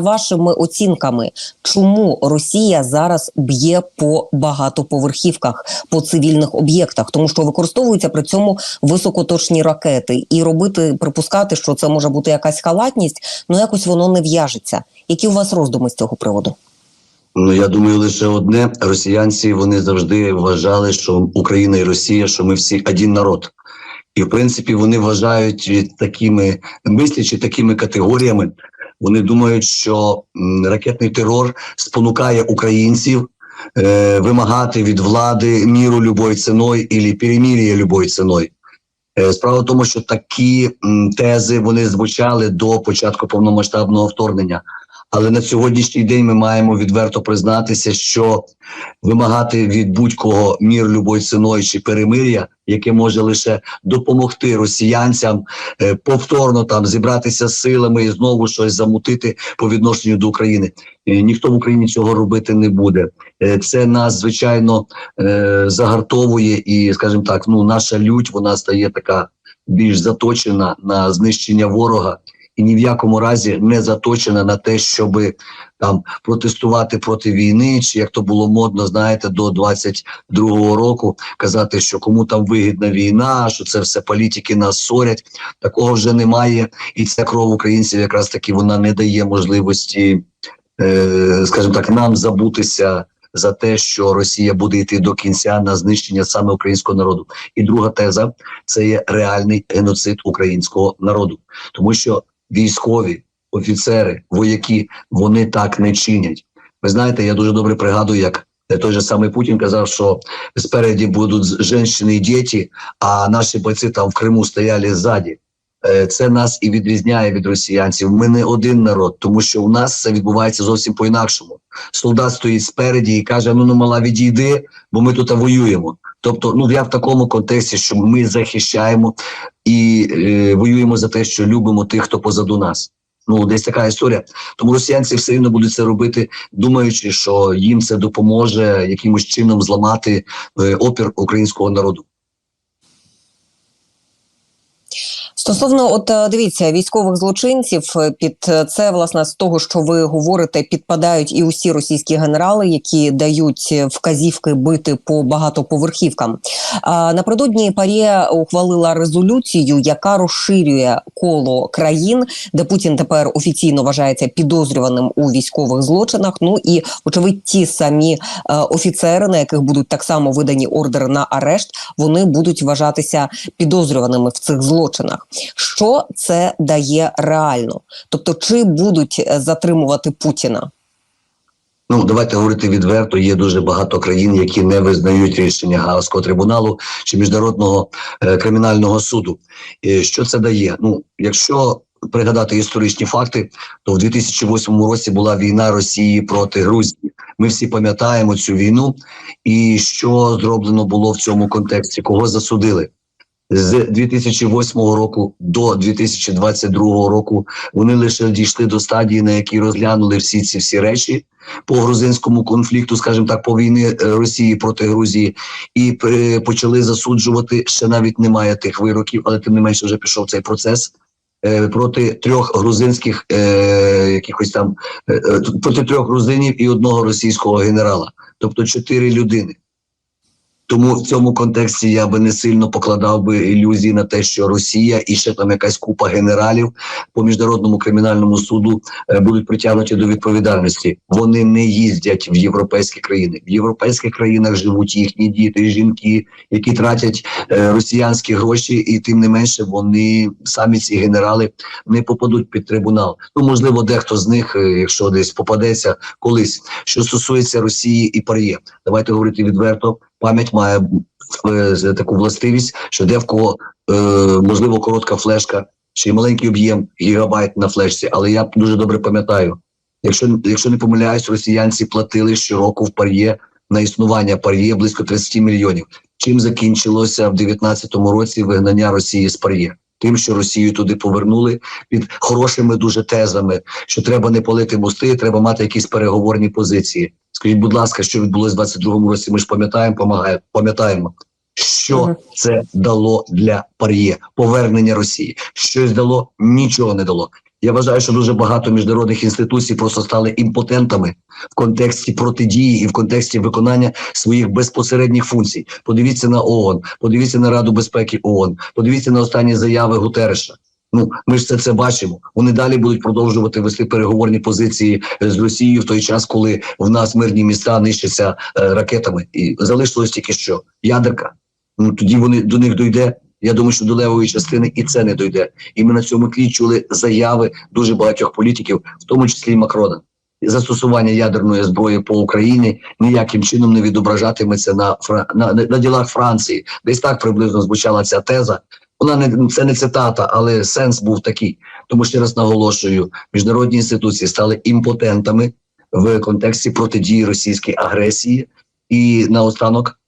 Вашими оцінками, чому Росія зараз б'є по багатоповерхівках, по цивільних об'єктах, тому що використовуються при цьому високоточні ракети, і робити припускати, що це може бути якась халатність, ну якось воно не в'яжеться. Які у вас роздуми з цього приводу? Ну я думаю, лише одне росіянці вони завжди вважали, що Україна і Росія, що ми всі один народ. І в принципі вони вважають такими мислячи такими категоріями. Вони думають, що ракетний терор спонукає українців е, вимагати від влади міру любою ціною або перемір'я любою ціною. Е, Справа в тому, що такі тези вони звучали до початку повномасштабного вторгнення. Але на сьогоднішній день ми маємо відверто признатися, що вимагати від будь-кого мір любою ціною чи перемир'я, яке може лише допомогти росіянцям е, повторно там зібратися з силами і знову щось замутити по відношенню до України. Е, ніхто в Україні цього робити не буде. Е, це нас звичайно загартовує, і скажімо так, ну наша лють вона стає така більш заточена на знищення ворога і ні в якому разі не заточена на те, щоб там протестувати проти війни, чи як то було модно, знаєте, до 22-го року казати, що кому там вигідна війна, що це все політики нас сорять. Такого вже немає, і ця кров українців якраз таки вона не дає можливості, е, скажімо так, нам забутися. За те, що Росія буде йти до кінця на знищення саме українського народу, і друга теза це є реальний геноцид українського народу, тому що військові, офіцери, вояки вони так не чинять. Ви знаєте, я дуже добре пригадую, як той же самий Путін казав, що спереді будуть жінки і діти, а наші бойці там в Криму стояли ззаді. Е, Це нас і відрізняє від росіянців. Ми не один народ, тому що у нас це відбувається зовсім по-інакшому. Солдат стоїть спереді і каже: Ну ну мала відійди, бо ми тут воюємо. Тобто, ну я в такому контексті, що ми захищаємо і е, воюємо за те, що любимо тих, хто позаду нас. Ну, десь така історія. Тому росіянці все рівно будуть це робити, думаючи, що їм це допоможе якимось чином зламати е, опір українського народу. Стосовно, от е, дивіться, військових злочинців е, під е, це, власне, з того, що ви говорите, підпадають і усі російські генерали, які дають вказівки бити по багатоповерхівкам. А, напередодні Парія ухвалила резолюцію, яка розширює коло країн, де Путін тепер офіційно вважається підозрюваним у військових злочинах. Ну і очевидь, ті самі офіцери, на яких будуть так само видані ордери на арешт, вони будуть вважатися підозрюваними в цих злочинах. Що це дає реально? Тобто, чи будуть е, затримувати Путіна? Ну давайте говорити відверто. Є дуже багато країн, які не визнають рішення Гаазького трибуналу чи міжнародного е, кримінального суду. Е, що це дає? Ну, якщо пригадати історичні факти, то в 2008 році була війна Росії проти Грузії. Ми всі пам'ятаємо цю війну, і що зроблено було в цьому контексті, кого засудили. З 2008 року до 2022 року вони лише дійшли до стадії, на якій розглянули всі ці всі речі по грузинському конфлікту, скажімо так, по війни е, Росії проти Грузії, і е, почали засуджувати. Ще навіть немає тих вироків, але тим не менше вже пішов цей процес. е, Проти трьох грузинських е, якихось там е, проти трьох грузинів і одного російського генерала, тобто чотири людини. Тому в цьому контексті я би не сильно покладав би ілюзії на те, що Росія і ще там якась купа генералів по міжнародному кримінальному суду е, будуть притягнуті до відповідальності. Вони не їздять в європейські країни. В європейських країнах живуть їхні діти, жінки, які тратять е, росіянські гроші, і тим не менше вони самі ці генерали не попадуть під трибунал. Ну можливо, дехто з них, е, якщо десь попадеться колись. Що стосується Росії і Пар'є, давайте говорити відверто пам'ять має е, таку властивість, що де в кого е, можливо коротка флешка чи маленький об'єм гігабайт на флешці, але я дуже добре пам'ятаю. Якщо якщо не помиляюсь, росіянці платили щороку в пар'є на існування пар'є близько 30 мільйонів. Чим закінчилося в 19-му році вигнання Росії з пар'є? Тим, що Росію туди повернули під хорошими дуже тезами, що треба не палити мости, треба мати якісь переговорні позиції. Скажіть, будь ласка, що відбулося в 22-му році? Ми ж пам'ятаємо, пам'ятаємо, що це дало для пар'є повернення Росії. Щось дало, нічого не дало. Я вважаю, що дуже багато міжнародних інституцій просто стали імпотентами в контексті протидії і в контексті виконання своїх безпосередніх функцій. Подивіться на ООН, подивіться на Раду безпеки ООН, подивіться на останні заяви Гутереша. Ну, ми ж це це бачимо. Вони далі будуть продовжувати вести переговорні позиції е, з Росією в той час, коли в нас мирні міста нищаться е, ракетами, і залишилось тільки що ядерка. Ну тоді вони до них дойде. Я думаю, що до левої частини і це не дойде. І ми на цьому тлі чули заяви дуже багатьох політиків, в тому числі і Макрона. Застосування ядерної зброї по Україні ніяким чином не відображатиметься на, на, на ділах Франції. Десь так приблизно звучала ця теза. Вона не це не цитата, але сенс був такий. Тому ще раз наголошую: міжнародні інституції стали імпотентами в контексті протидії російській агресії, і наостанок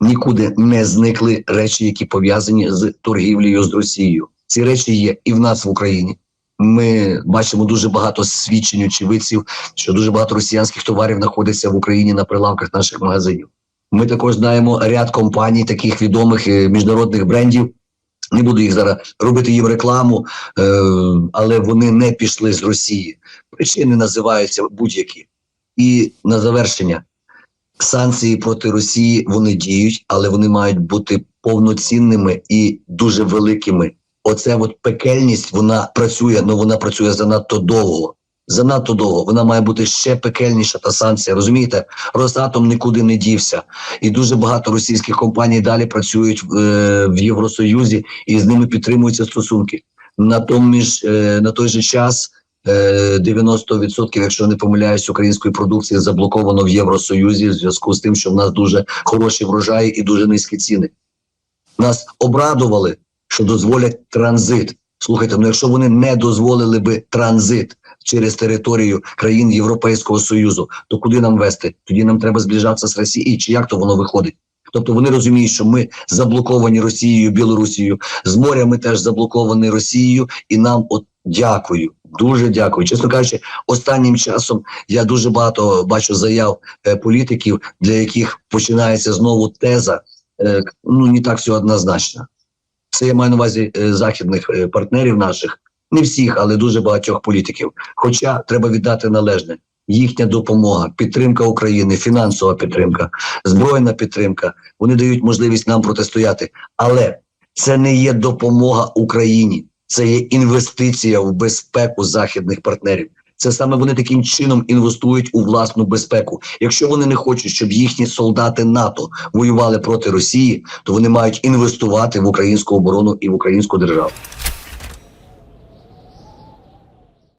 нікуди не зникли речі, які пов'язані з торгівлею з Росією. Ці речі є і в нас в Україні. Ми бачимо дуже багато свідчень очевидців, що дуже багато росіянських товарів знаходиться в Україні на прилавках наших магазинів. Ми також знаємо ряд компаній, таких відомих е, міжнародних брендів. Не буду їх зараз робити їм рекламу, е, але вони не пішли з Росії. Причини називаються будь-які. І на завершення санкції проти Росії вони діють, але вони мають бути повноцінними і дуже великими. Оце от пекельність вона працює, але вона працює занадто довго. Занадто довго. Вона має бути ще пекельніша та санкція. Розумієте, Росатом нікуди не дівся, і дуже багато російських компаній далі працюють в, е, в Євросоюзі і з ними підтримуються стосунки. Натомість е, на той же час 90%, якщо не помиляюсь, української продукції заблоковано в Євросоюзі в зв'язку з тим, що в нас дуже хороші врожаї і дуже низькі ціни. Нас обрадували, що дозволять транзит. Слухайте, ну якщо вони не дозволили би транзит через територію країн Європейського Союзу, то куди нам вести? Тоді нам треба зближатися з Росією. Чи як то воно виходить? Тобто вони розуміють, що ми заблоковані Росією, Білорусією, з моря ми теж заблоковані Росією, і нам от дякую, дуже дякую. Чесно кажучи, останнім часом я дуже багато бачу заяв е, політиків, для яких починається знову теза. Е, ну не так все однозначно. Це я маю на увазі е, західних партнерів наших, не всіх, але дуже багатьох політиків. Хоча треба віддати належне. Їхня допомога, підтримка України, фінансова підтримка, збройна підтримка. Вони дають можливість нам протистояти. Але це не є допомога Україні, це є інвестиція в безпеку західних партнерів. Це саме вони таким чином інвестують у власну безпеку. Якщо вони не хочуть, щоб їхні солдати НАТО воювали проти Росії, то вони мають інвестувати в українську оборону і в українську державу.